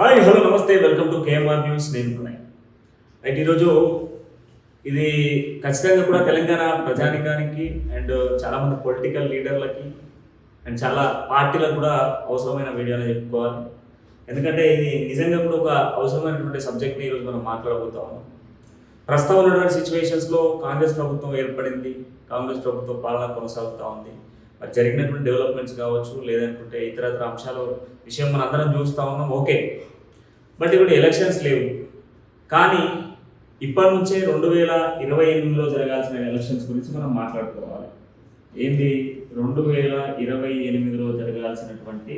Hi hello నమస్తే welcome to KMR news. నేను Pranay right ఈరోజు ఇది ఖచ్చితంగా కూడా తెలంగాణ ప్రజానికానికి అండ్ చాలామంది పొలిటికల్ లీడర్లకి అండ్ చాలా పార్టీలకు కూడా అవసరమైన వీడియో చెప్పుకోవాలి. ఎందుకంటే ఇది నిజంగా కూడా ఒక అవసరమైనటువంటి సబ్జెక్ట్ని ఈరోజు మనం మాట్లాడబోతాము ప్రస్తుతం ఉన్నటువంటి సిచ్యువేషన్స్లో కాంగ్రెస్ ప్రభుత్వం ఏర్పడింది. కాంగ్రెస్ ప్రభుత్వం పాలన కొనసాగుతూ ఉంది. మరి జరిగినటువంటి డెవలప్మెంట్స్ కావచ్చు లేదనుకుంటే ఇతరత్ర అంశాలు విషయం మనందరం చూస్తూ ఉన్నాం. ఓకే. బట్ ఇప్పుడు ఎలక్షన్స్ లేవు. కానీ ఇప్పటి నుంచే రెండు వేల ఇరవై ఎనిమిదిలో జరగాల్సిన ఎలక్షన్స్ గురించి మనం మాట్లాడుకోవాలి. ఏంది? రెండు వేల ఇరవై ఎనిమిదిలో జరగాల్సినటువంటి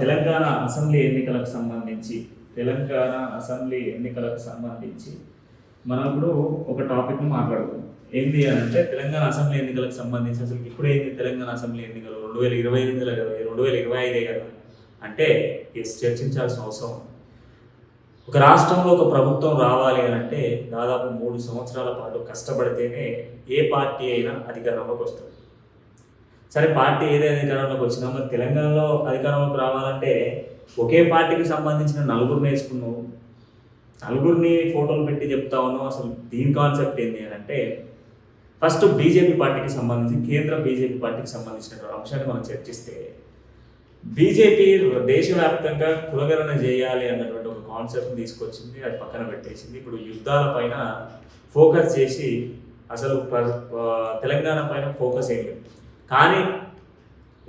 తెలంగాణ అసెంబ్లీ ఎన్నికలకు సంబంధించి తెలంగాణ అసెంబ్లీ ఎన్నికలకు సంబంధించి మనం ఇప్పుడు ఒక టాపిక్ మాట్లాడుకుందాం. ఏంది అని అంటే తెలంగాణ అసెంబ్లీ ఎన్నికలకు సంబంధించి అసలు ఇప్పుడు ఏంది తెలంగాణ అసెంబ్లీ ఎన్నికలు? రెండు వేల ఇరవై ఎనిమిదిలో కదా రెండు వేల ఇరవై ఐదే కదా. అంటే ఎస్ చర్చించాల్సిన అవసరం. ఉంది. ఒక రాష్ట్రంలో ఒక ప్రభుత్వం రావాలి అని అంటే దాదాపు మూడు సంవత్సరాల పాటు కష్టపడితేనే ఏ పార్టీ అయినా అధికారంలోకి వస్తుంది. సరే పార్టీ ఏదే అధికారంలోకి వచ్చినా మరి తెలంగాణలో అధికారంలోకి రావాలంటే ఒకే పార్టీకి సంబంధించిన నలుగురిని వేసుకున్నావు. నలుగురిని ఫోటోలు పెట్టి చెప్తా ఉన్నావు. అసలు దీని కాన్సెప్ట్ ఏంటి అని అంటే ఫస్ట్ బీజేపీ పార్టీకి సంబంధించి కేంద్ర బీజేపీ పార్టీకి సంబంధించిన అంశాన్ని మనం చర్చిస్తే బీజేపీ దేశవ్యాప్తంగా కులగణన చేయాలి అన్నటువంటి ఒక కాన్సెప్ట్ తీసుకొచ్చింది అది పక్కన పెట్టేసింది. ఇప్పుడు యుద్ధాల పైన ఫోకస్ చేసి అసలు ప్ర- తెలంగాణ పైన ఫోకస్ ఏం లేదు. కానీ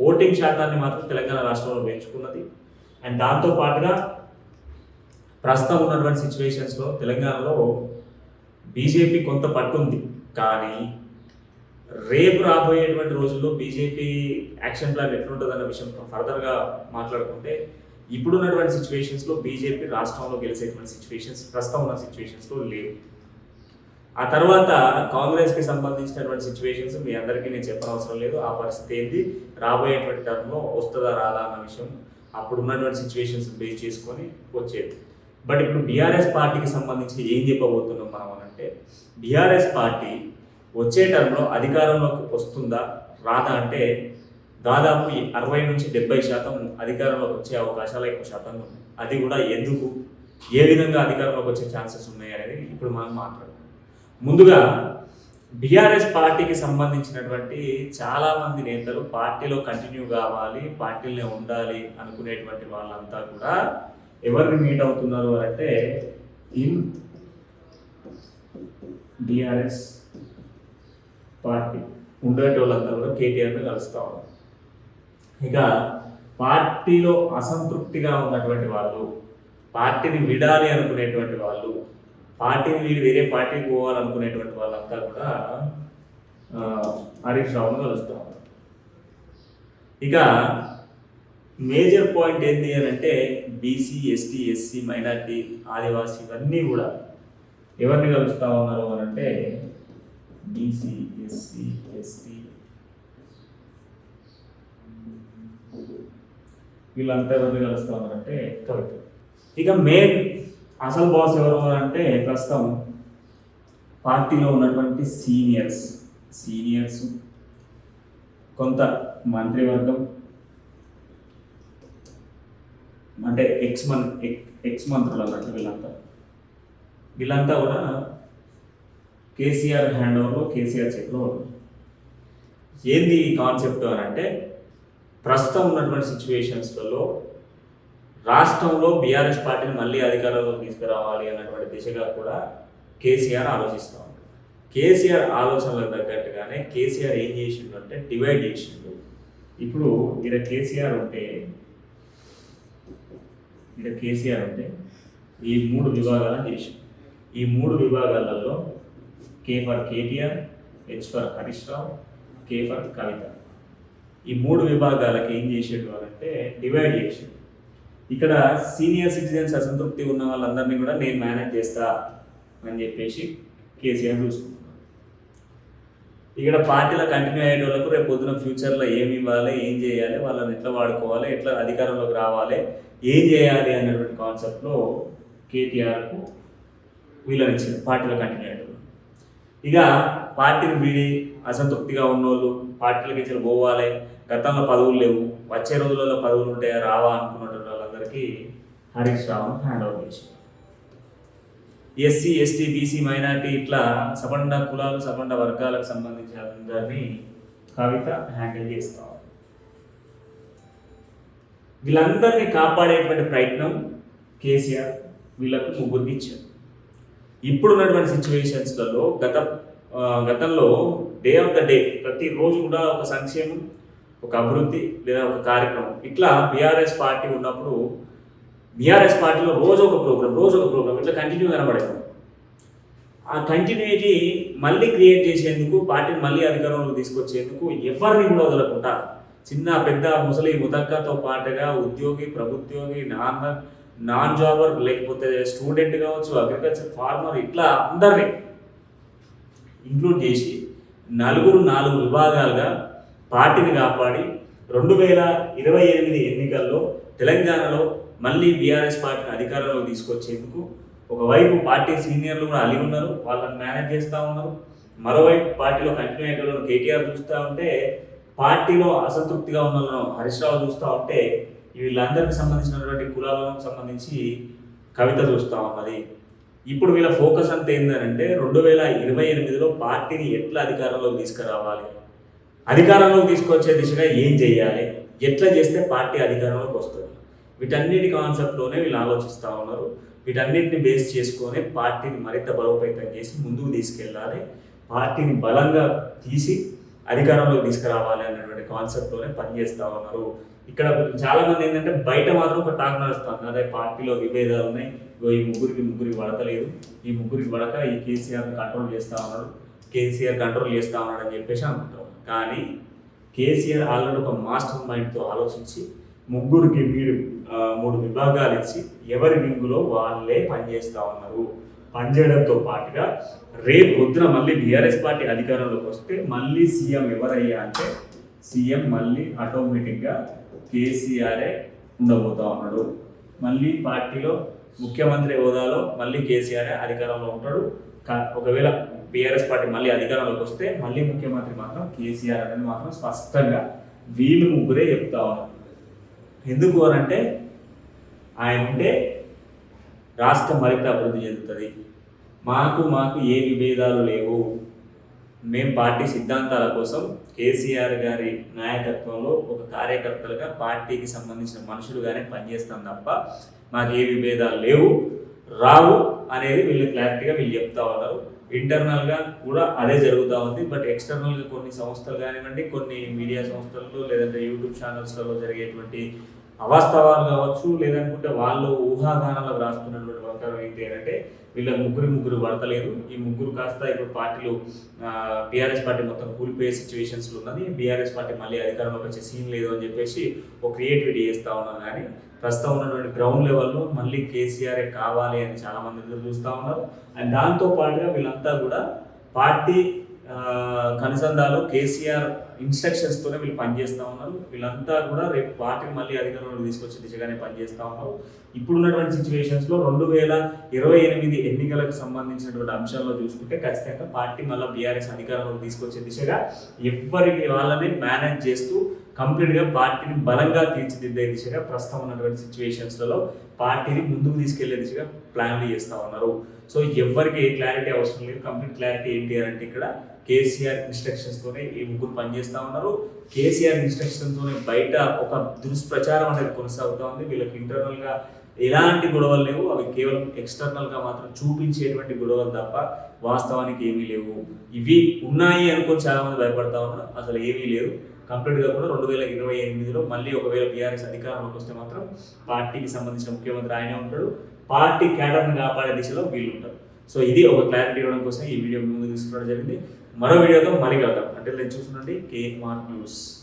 ఓటింగ్ శాతాన్ని మాత్రం తెలంగాణ రాష్ట్రంలో పెంచుకున్నది. అండ్ దాంతో పాటుగా ప్రస్తుతం ఉన్నటువంటి సిచ్యువేషన్స్లో తెలంగాణలో బీజేపీ కొంత పట్టుంది. కానీ రేపు రాబోయేటువంటి రోజుల్లో బీజేపీ యాక్షన్ ప్లాన్ ఎట్లుంటుంది అన్న విషయం ఫర్దర్గా మాట్లాడుకుంటే ఇప్పుడున్నటువంటి సిచ్యువేషన్స్లో బీజేపీ రాష్ట్రంలో గెలిచేటువంటి సిచ్యువేషన్స్ ప్రస్తుతం ఉన్న సిచ్యువేషన్స్లో లేవు. ఆ తర్వాత కాంగ్రెస్కి సంబంధించినటువంటి సిచ్యువేషన్స్ మీ అందరికీ నేను చెప్పనవసరం లేదు. ఆ పరిస్థితి ఏంటి రాబోయేటువంటి టర్మ్లో వస్తుందా రాదా అన్న విషయం అప్పుడు ఉన్నటువంటి సిచ్యువేషన్స్ బేస్ చేసుకొని వచ్చేది. బట్ ఇప్పుడు బీఆర్ఎస్ పార్టీకి సంబంధించి ఏం చెప్పబోతున్నాం మనం అని అంటే బీఆర్ఎస్ పార్టీ వచ్చే టర్మ్లో అధికారంలోకి వస్తుందా రాదా అంటే దాదాపు అరవై నుంచి డెబ్బై శాతం అధికారంలోకి వచ్చే అవకాశాలు ఎక్కువ శాతం ఉన్నాయి. అది కూడా ఎందుకు ఏ విధంగా అధికారంలోకి వచ్చే ఛాన్సెస్ ఉన్నాయి అనేది ఇప్పుడు మనం మాట్లాడుకుందాం. ముందుగా బీఆర్ఎస్ పార్టీకి సంబంధించినటువంటి చాలామంది నేతలు పార్టీలో కంటిన్యూ కావాలి పార్టీలోనే ఉండాలి అనుకునేటువంటి వాళ్ళంతా కూడా ఎవరిని మీట్ అవుతున్నారు అంటే ఇన్ బీఆర్ఎస్ పార్టీ ఉండేటోళ్ళంతా కూడా కేటీఆర్ని కలుస్తూ ఉన్నారు. ఇక పార్టీలో అసంతృప్తిగా ఉన్నటువంటి వాళ్ళు పార్టీని విడాలి అనుకునేటువంటి వాళ్ళు పార్టీని వీడి వేరే పార్టీకి పోవాలనుకునేటువంటి వాళ్ళంతా కూడా హరీష్ రావును కలుస్తూ ఉన్నారు. ఇక మేజర్ పాయింట్ ఏంటి అని అంటే BC ST SC minority Adivasi ఇవన్నీ కూడా ఎవరిని కలుస్తూ ఉన్నారు అని అంటే బీసీ ఎస్సీ ఎస్టీ వీళ్ళంతా ఎవరిని కలుస్తూ ఉన్నారంటే కవిత ఇక మెయిన్ అసలు బాస్ ఎవరు అంటే ప్రస్తుతం పార్టీలో ఉన్నటువంటి సీనియర్స్ సీనియర్స్ కొంత మంత్రివర్గం. అంటే ఎక్స్ మన్ ఎక్స్ మంత్రులు అన్నట్టు వీళ్ళంతా. వీళ్ళంతా కూడా కేసీఆర్ హ్యాండ్ ఓవర్లో కేసీఆర్ చేతిలో ఉంది. ఏంది ఈ కాన్సెప్ట్ అని అంటే ప్రస్తుతం ఉన్నటువంటి సిచ్యువేషన్స్లలో రాష్ట్రంలో బీఆర్ఎస్ పార్టీని మళ్ళీ అధికారంలోకి తీసుకురావాలి అన్నటువంటి దిశగా కూడా కేసీఆర్ ఆలోచిస్తూ ఉంటారు కేసీఆర్ ఆలోచనలకు తగ్గట్టుగానే కేసీఆర్ ఏం చేసిండు అంటే డివైడ్ చేసిండు. ఇప్పుడు ఇక్కడ కేసీఆర్ ఉంటే ఇక్కడ కేసీఆర్ ఉంటే ఈ మూడు విభాగాలను చేసిండు. ఈ మూడు విభాగాలలో K for KTR H for Harish Rao K for Kavitha ఈ మూడు విభాగాలకి ఏం చేసేడు అంటే డివైడ్ చేసాడు ఇక్కడ సీనియర్ సిటిజన్స్ అసంతృప్తి ఉన్న వాళ్ళందరినీ కూడా నేను మేనేజ్ చేస్తా అని చెప్పేసి కేసీఆర్ చూసుకుంటున్నాను ఇక్కడ పార్టీలో కంటిన్యూ అయ్యే వాళ్ళకు రేపు పొద్దున ఫ్యూచర్లో ఏమి ఇవ్వాలి ఏం చేయాలి వాళ్ళని ఎట్లా వాడుకోవాలి ఎట్లా అధికారంలోకి రావాలి ఏం చేయాలి అనేటువంటి కాన్సెప్ట్లో కేటీఆర్కు వీళ్ళనిచ్చింది పార్టీలో కంటిన్యూ అయ్యేటోళ్ళు. ఇక పార్టీని వీడి అసంతృప్తిగా ఉన్నోళ్ళు పార్టీలకి ఇచ్చిన పోవాలి గతంలో పదవులు లేవు. వచ్చే రోజులలో పదవులు ఉంటాయా? రావా అనుకున్నటువంటి వాళ్ళందరికీ హరీష్ రావును హ్యాండ్ ఓవర్ చేశారు ఎస్సీ ఎస్టీ బీసీ మైనార్టీ ఇట్లా సబండ కులాలు సబండ వర్గాలకు సంబంధించిన అందరినీ కవిత హ్యాండిల్ చేస్తాం వీళ్ళందరినీ కాపాడేటువంటి ప్రయత్నం కేసీఆర్ వీళ్ళకు ముగ్గురికి ఇచ్చారు ఇప్పుడున్నటువంటి సిచ్యువేషన్స్లలో గత గతంలో డే ఆఫ్ ద డే ప్రతిరోజు కూడా ఒక సంక్షేమం ఒక అభివృద్ధి లేదా ఒక కార్యక్రమం. ఇట్లా బీఆర్ఎస్ పార్టీ ఉన్నప్పుడు బీఆర్ఎస్ పార్టీలో రోజు ఒక ప్రోగ్రామ్ రోజు ఒక ప్రోగ్రామ్ ఇట్లా కంటిన్యూ కనబడేది. ఆ కంటిన్యూటీ మళ్ళీ క్రియేట్ చేసేందుకు పార్టీని మళ్ళీ అధికారంలోకి తీసుకొచ్చేందుకు ఎవరిని కూడా వదలకుండా చిన్న పెద్ద ముసలి ముదక్కతో పాటుగా ఉద్యోగి ప్రభుద్యోగి నాన్న నాన్ జాబర్ లేకపోతే స్టూడెంట్ కావచ్చు అగ్రికల్చర్ ఫార్మర్ ఇట్లా అందరినీ ఇంక్లూడ్ చేసి నలుగురు నాలుగు విభాగాలుగా పార్టీని కాపాడి రెండు వేల ఇరవై ఎనిమిది ఎన్నికల్లో తెలంగాణలో మళ్ళీ బీఆర్ఎస్ పార్టీని అధికారంలోకి తీసుకొచ్చేందుకు ఒకవైపు పార్టీ సీనియర్లు కూడా అలిగి ఉన్నారు వాళ్ళని మేనేజ్ చేస్తూ ఉన్నారు. మరోవైపు పార్టీలో కంటిన్యూ అయ్యేటోళ్ళను కేటీఆర్ చూస్తూ ఉంటే పార్టీలో అసంతృప్తిగా ఉన్న హరీష్ రావు చూస్తూ ఉంటే వీళ్ళందరికీ సంబంధించినటువంటి కులాలకు సంబంధించి కవిత చూస్తాం ఉన్నది. ఇప్పుడు వీళ్ళ ఫోకస్ అంతా ఏంటంటే రెండు వేల ఇరవై ఎనిమిదిలో పార్టీని ఎట్లా అధికారంలోకి తీసుకురావాలి? అధికారంలోకి తీసుకొచ్చే దిశగా ఏం చేయాలి? ఎట్లా చేస్తే పార్టీ అధికారంలోకి వస్తుంది? వీటన్నిటి కాన్సెప్ట్లోనే వీళ్ళు ఆలోచిస్తూ ఉన్నారు. వీటన్నిటిని బేస్ చేసుకొని పార్టీని మరింత బలోపేతం చేసి ముందుకు తీసుకెళ్ళాలి. పార్టీని బలంగా తీసి అధికారంలోకి తీసుకురావాలి అనేటువంటి కాన్సెప్ట్లోనే పనిచేస్తూ ఉన్నారు. ఇక్కడ చాలా మంది ఏంటంటే బయట మాత్రం ఒక టాక్ నడుస్తుంది. అదే పార్టీలో విభేదాలు ఉన్నాయి. ఈ ముగ్గురికి ముగ్గురికి పడతలేదు ఈ ముగ్గురికి పడక ఈ కేసీఆర్ కంట్రోల్ చేస్తా ఉన్నాడు. కేసీఆర్ కంట్రోల్ చేస్తా ఉన్నాడు అని చెప్పేసి అనుకుంటాం. కానీ కేసీఆర్ ఆల్రెడీ ఒక మాస్టర్ మైండ్తో ఆలోచించి ముగ్గురికి మీరు మూడు విభాగాలు ఇచ్చి ఎవరి వింగులో వాళ్ళే పనిచేస్తూ ఉన్నారు. పనిచేయడంతో పాటుగా రేపు పొద్దున మళ్ళీ బీఆర్ఎస్ పార్టీ అధికారంలోకి వస్తే మళ్ళీ సీఎం ఎవరయ్యా అంటే సీఎం మళ్ళీ ఆటోమేటిక్గా కేసీఆరే ఉండబోతా ఉన్నాడు. మళ్ళీ పార్టీలో ముఖ్యమంత్రి హోదాలో మళ్ళీ కేసీఆర్ అధికారంలో ఉంటాడు. ఒకవేళ బీఆర్ఎస్ పార్టీ మళ్ళీ అధికారంలోకి వస్తే మళ్ళీ ముఖ్యమంత్రి మాత్రం కేసీఆర్ అనేది మాత్రం స్పష్టంగా వీళ్ళు ముగ్గురే చెప్తా ఉన్నారు. ఎందుకు అని అంటే ఆయన ఉంటే రాష్ట్రం మరింత అభివృద్ధి చెందుతుంది. మాకు మాకు ఏ విభేదాలు లేవు. మేము పార్టీ సిద్ధాంతాల కోసం కేసీఆర్ గారి నాయకత్వంలో ఒక కార్యకర్తలుగా పార్టీకి సంబంధించిన మనుషులుగానే పనిచేస్తాం తప్ప మాకు ఏ విభేదాలు లేవు. రావు అనేది వీళ్ళు క్లారిటీగా వీళ్ళు చెప్తా ఉన్నారు. ఇంటర్నల్గా కూడా అదే జరుగుతూ ఉంది. బట్ ఎక్స్టర్నల్గా కొన్ని సంస్థలు కానివ్వండి కొన్ని మీడియా సంస్థల్లో లేదంటే యూట్యూబ్ ఛానల్స్లలో జరిగేటువంటి అవాస్తవాలు కావచ్చు లేదనుకుంటే వాళ్ళు ఊహాగానాలకు రాస్తున్నటువంటి ప్రకారం ఏంటి అంటే వీళ్ళ ముగ్గురు ముగ్గురు పడతలేదు ఈ ముగ్గురు కాస్త ఇప్పుడు పార్టీలు బీఆర్ఎస్ పార్టీ మొత్తం కూలిపోయే సిచ్యువేషన్స్లో ఉన్నది. బీఆర్ఎస్ పార్టీ మళ్ళీ అధికారంలోకి వచ్చే సీన్ లేదు అని చెప్పేసి ఒక క్రియేటివిటీ చేస్తూ ఉన్నారు. కానీ ప్రస్తుతం ఉన్నటువంటి గ్రౌండ్ లెవెల్లో మళ్ళీ కేసీఆర్ కావాలి అని చాలామంది ఎదురు చూస్తూ ఉన్నారు. అండ్ దాంతో పాటుగా వీళ్ళంతా కూడా పార్టీ కనుసంధాలు కేసీఆర్ ఇన్స్ట్రక్షన్స్ తోనే వీళ్ళు పనిచేస్తూ ఉన్నారు. వీళ్ళంతా కూడా రేపు పార్టీని మళ్ళీ అధికారంలో తీసుకొచ్చే దిశగానే పనిచేస్తూ ఉన్నారు. ఇప్పుడున్నటువంటి ఉన్నటువంటి లో రెండు వేల ఇరవై ఎనిమిది ఎన్నికలకు సంబంధించినటువంటి అంశాల్లో చూసుకుంటే ఖచ్చితంగా పార్టీ మళ్ళీ బీఆర్ఎస్ అధికారంలో తీసుకొచ్చే దిశగా ఎవరికి వాళ్ళని మేనేజ్ చేస్తూ కంప్లీట్గా పార్టీని బలంగా తీర్చిదిద్దే దిశగా ప్రస్తుతం ఉన్నటువంటి సిచ్యువేషన్స్లలో పార్టీని ముందుకు తీసుకెళ్ళే దిశగా ప్లాన్లు చేస్తూ ఉన్నారు. సో ఎవరికి ఏ క్లారిటీ అవసరం లేదు. కంప్లీట్ క్లారిటీ ఏంటి అని అంటే ఇక్కడ కేసీఆర్ ఇన్స్ట్రక్షన్స్తోనే ఈ ముగ్గురు పనిచేస్తా ఉన్నారు. కేసీఆర్ ఇన్స్ట్రక్షన్తోనే బయట ఒక దుష్ప్రచారం అనేది కొనసాగుతూ ఉంది. వీళ్ళకి ఇంటర్నల్గా ఎలాంటి గొడవలు లేవు. అవి కేవలం ఎక్స్టర్నల్గా మాత్రం చూపించేటువంటి గొడవలు తప్ప వాస్తవానికి ఏమీ లేవు. ఇవి ఉన్నాయి అనుకొని చాలామంది భయపడతా ఉన్నారు. అసలు ఏమీ లేవు. కంప్లీట్గా కూడా రెండు వేల ఇరవై ఎనిమిదిలో మళ్ళీ ఒకవేళ బీఆర్ఎస్ అధికారంలోకి వస్తే మాత్రం పార్టీకి సంబంధించిన ముఖ్యమంత్రి ఆయనే ఉంటాడు. పార్టీ క్యాడర్ని కాపాడే దిశలో వీళ్ళు ఉంటారు సో ఇది ఒక క్లారిటీ ఇవ్వడం కోసం ఈ వీడియో ముందు తీసుకోవడం జరిగింది. మరో వీడియోతో మరీ కలుద్దాం. అంటే నేను చూస్తుండండి కేఎంఆర్ న్యూస్.